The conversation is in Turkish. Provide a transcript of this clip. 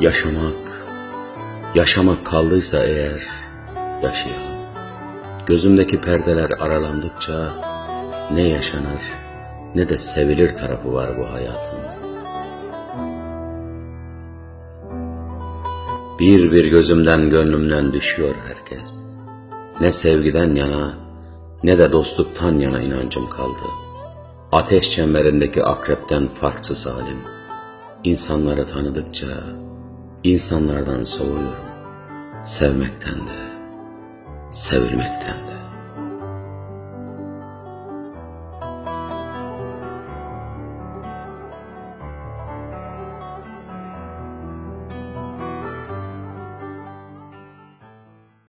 Yaşamak, yaşamak kaldıysa eğer yaşayalım. Gözümdeki perdeler aralandıkça ne yaşanır ne de sevilir tarafı var bu hayatın. Bir bir gözümden gönlümden düşüyor herkes. Ne sevgiden yana ne de dostluktan yana inancım kaldı. Ateş çemberindeki akrepten farksız halim. İnsanları tanıdıkça insanlardan soğuyorum. Sevmekten de, sevilmekten de.